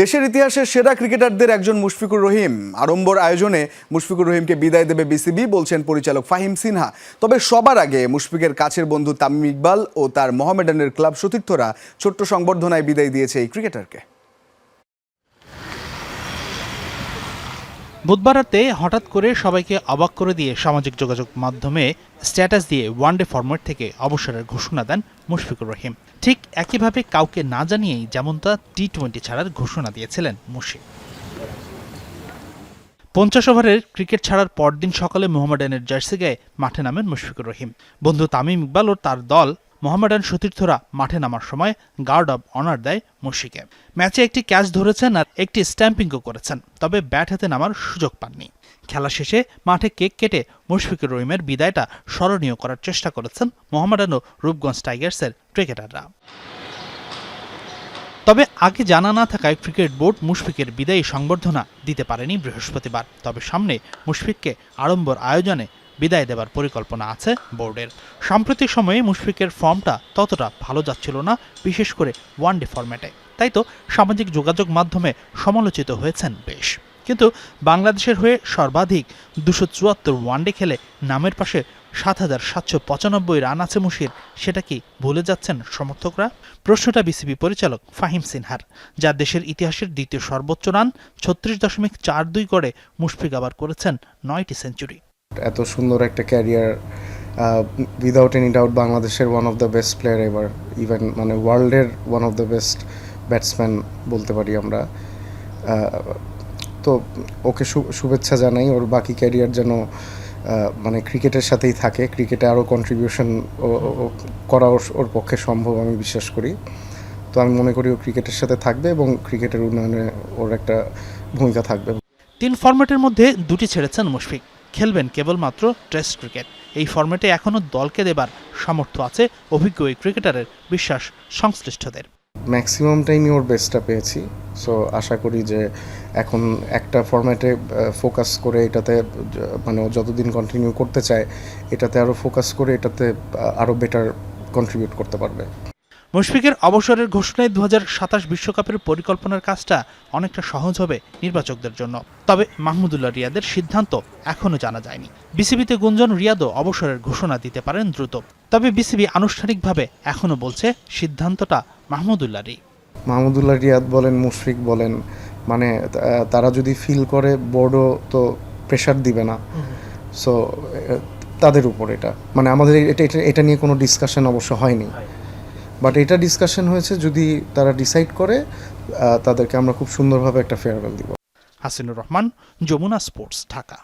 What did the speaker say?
দেশের ইতিহাসের সেরা ক্রিকেটারদের একজন মুশফিকুর রহিম। আড়ম্বর আয়োজনে মুশফিকুর রহিমকে বিদায় দেবে বিসিবি, বলছেন পরিচালক ফাহিম সিনহা। তবে সবার আগে মুশফিকের কাছের বন্ধু তামিম ইকবাল ও তার মোহামেডানের ক্লাব সতীর্থরা ছোট্ট সংবর্ধনায় বিদায় দিয়েছে এই ক্রিকেটারকে। বুধবার রাতে হঠাৎ করে সবাইকে অবাক করে দিয়ে সামাজিক যোগাযোগ মাধ্যমে স্ট্যাটাস দিয়ে ওয়ানডে ফরম্যাট থেকে অবসরের ঘোষণা দেন মুশফিকুর রহিম। ঠিক একইভাবে কাউকে না জানিয়েই যেমনটা টি টোয়েন্টি ছাড়ার ঘোষণা দিয়েছিলেন মুশফিক পঞ্চাশ ওভারের ক্রিকেট ছাড়ার পরদিন সকালে মোহামেডানের জার্সি গায়ে মাঠে নামেন মুশফিকুর রহিম। বন্ধু তামিম ইকবাল ও তার দল মোহামেডান সতীর্থরা মাঠে নামার সময় গার্ড অব অনার দেয় মুশিকে। ম্যাচে একটি ক্যাচ ধরেছেন আর একটি স্ট্যাম্পিংও করেছেন, তবে ব্যাট হাতে নামার সুযোগ পাননি। খেলা শেষে মাঠে কেক কেটে মুশফিকুর রহিমের বিদায়টা স্মরণীয় করার চেষ্টা করেছেন মোহামেডান ও রূপগঞ্জ টাইগার্সের ক্রিকেটাররা। তবে আগে জানা না থাকায় ক্রিকেট বোর্ড মুশফিকের বিদায়ী সংবর্ধনা দিতে পারেনি বৃহস্পতিবার। তবে সামনে মুশফিককে আড়ম্বর আয়োজনে বিদায় দেবার পরিকল্পনা আছে বোর্ডের। সাম্প্রতিক সময়ে মুশফিকের ফর্মটা ততটা ভালো যাচ্ছিল না, বিশেষ করে ওয়ানডে ফরম্যাটে। তাই তো সামাজিক যোগাযোগ মাধ্যমে সমালোচিত হয়েছেন বেশ। কিন্তু বাংলাদেশের হয়ে সর্বাধিক দুশো চুয়াত্তর ওয়ানডে খেলে নামের পাশে সাত হাজার সাতশো পঁচানব্বই রান আছে মুশির, সেটা কি ভুলে যাচ্ছেন সমর্থকরা? প্রশ্নটা বিসিবি পরিচালক ফাহিম সিনহার, যা দেশের ইতিহাসের দ্বিতীয় সর্বোচ্চ রান, ছত্রিশ দশমিক চার দুই করে মুশফিক আবার করেছেন নয়টি সেঞ্চুরি। এত সুন্দর একটা ক্যারিয়ার উইদাউট এনি ডাউট বাংলাদেশের one of the best player এবার ইভেন মানে ওয়ার্ল্ডের one of the best batsman বলতে পারি আমরা। তো ওকে শুভেচ্ছা জানাই, ওর বাকি ক্যারিয়ার যেন মানে ক্রিকেটের সাথেই থাকে। ক্রিকেটে আরও কন্ট্রিবিউশন করা ওর পক্ষে সম্ভব আমি বিশ্বাস করি। তো আমি মনে করি ও ক্রিকেটের সাথে থাকবে এবং ক্রিকেটের উন্নয়নে ওর একটা ভূমিকা থাকবে। তিন ফরম্যাটের মধ্যে দুটি ছেড়েছেন মুশফিক। খেলবেন কেবলমাত্র টেস্ট ক্রিকেট। এই ফরম্যাটে এখনও দলকে দেবার সামর্থ্য আছে অভিজ্ঞ এই ক্রিকেটারের বিশ্বাস সংশ্লিষ্টদের। ম্যাক্সিমাম টাইমই ওর বেস্টটা পেয়েছি। সো আশা করি যে এখন একটা ফরম্যাটে ফোকাস করে এটাতে মানে যতদিন কন্টিনিউ করতে চায়, এটাতে আরও ফোকাস করে এটাতে আরও বেটার কন্ট্রিবিউট করতে পারবে। মুশফিকের অবসরের ঘোষণায় দু বিশ্বকাপের পরিকল্পনার কাজটা অনেকটা সহজ হবে নির্বাচকদের জন্য। তবে মাহমুদুল্লাহ রিয়াদের সিদ্ধান্ত এখনও জানা যায়নি। বিসিবিতে গুঞ্জন রিয়াদও অবসরের ঘোষণা দিতে পারেন দ্রুত। তবে বিসিবি আনুষ্ঠানিকভাবে এখনও বলছে সিদ্ধান্তটা মাহমুদুল্লাহরই। মাহমুদুল্লাহ রিয়াদ বলেন মুশফিক বলেন মানে তারা যদি ফিল করে বোর্ডও তো প্রেশার দিবে না। সো তাদের উপর এটা। মানে আমাদের এটা এটা এটা নিয়ে কোনো ডিসকাশন অবশ্য হয়নি। বাট এটা ডিসকাশন হয়েছে যদি তারা ডিসাইড করে তাদেরকে আমরা খুব সুন্দরভাবে একটা ফেয়ারওয়েল দিব। হাসিনুর রহমান যমুনা স্পোর্টস ঢাকা।